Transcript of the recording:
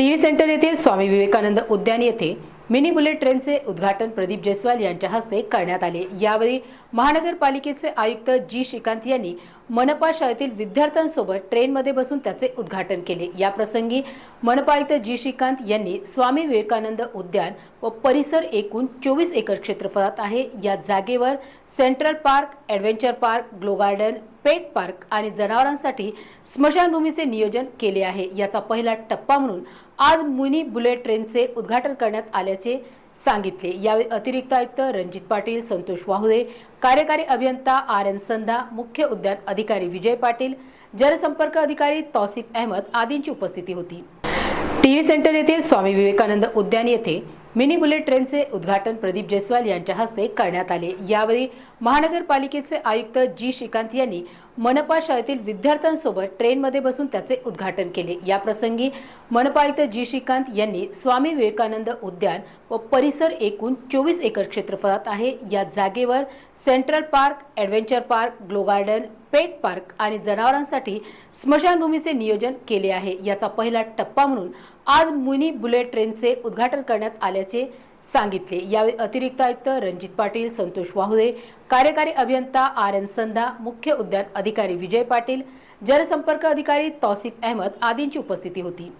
TV centre येथील स्वामी विवेकानंद उद्यान येथे मिनी बुलेट ट्रेनचे उद्घाटन प्रदीप जयस्वाल यांच्या हस्ते करण्यात आले. यावेळी महानगरपालिकेचे आयुक्त जी श्रीकांत यांनी मनपा शाळेतील विद्यार्थ्यांसोबत ट्रेनमध्ये बसून त्याचे उद्घाटन केले. या प्रसंगी मनपा आयुक्त जी श्रीकांत यांनी स्वामी विवेकानंद उद्यान व परिसर एकूण चोवीस एकर क्षेत्रफळात आहे. या जागेवर central park adventure park glow garden pet park आणि जनावरांसाठी स्मशानभूमीचे नियोजन केले आहे. याचा पहिला टप्पा म्हणून आज मुनी बुलेट ट्रेनचे उद्घाटन करण्यात आल्याचे सांगितले. यावेळी अतिरिक्त आयुक्त रणजित पाटील संतोष वाहुदे कार्यकारी अभियंता आर एन संधा मुख्य उद्यान अधिकारी विजय पाटील जनसंपर्क अधिकारी तौसिफ अहमद आदींची उपस्थिती होती. टी व्ही सेंटर येथील स्वामी विवेकानंद उद्यान येथे मिनी बुलेट ट्रेनचे उद्घाटन प्रदीप जयस्वाल यांच्या हस्ते करण्यात आले. यावेळी महानगरपालिकेचे आयुक्त जी श्रीकांत यांनी मनपा शाळेतील विद्यार्थ्यांसोबत ट्रेनमध्ये बसून त्याचे उद्घाटन केले. या प्रसंगी मनपा आयुक्त जी श्रीकांत यांनी स्वामी विवेकानंद उद्यान व परिसर एकूण चोवीस एकर क्षेत्रफळात आहे. या जागेवर central park adventure park glow garden pet park आणि जनावरांसाठी स्मशानभूमीचे नियोजन केले आहे. याचा पहिला टप्पा म्हणून आज मुनी बुलेट ट्रेनचे उद्घाटन करण्यात आल्याचे सांगितले. यावेळी अतिरिक्त आयुक्त रणजित पाटील संतोष वाहुदे कार्यकारी अभियंता आर एन संधा मुख्य उद्यान अधिकारी विजय पाटील जनसंपर्क अधिकारी तौसिफ अहमद आदींची उपस्थिती होती.